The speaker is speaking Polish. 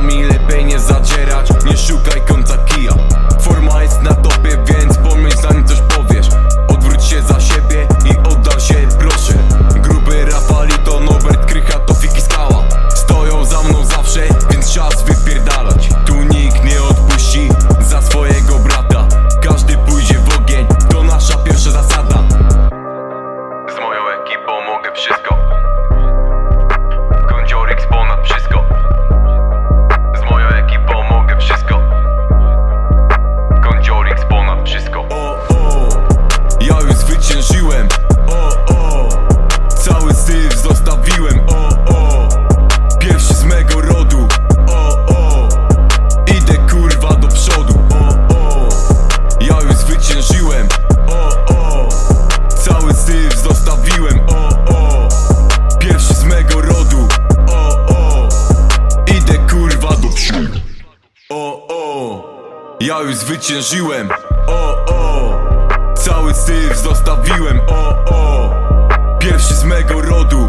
nami lepiej nie zadzierać Nie szukaj końca kija. Forma jest na topie, więc pomyśl zanim coś powiesz. Odwróć się za siebie i oddal się proszę. Gruby Rafali to Norbert Krycha to Fiki Skała. Stoją za mną zawsze, więc czas wypierdalać. Tu nikt nie odpuści za swojego brata. Każdy pójdzie w ogień, to nasza pierwsza zasada. Z moją ekipą mogę wszystko zostawiłem, o o. Pierwszy z mego rodu, o o. Idę kurwa do przodu, o o. Ja już zwyciężyłem, o o. Cały syf zostawiłem, o o. Pierwszy z mego rodu,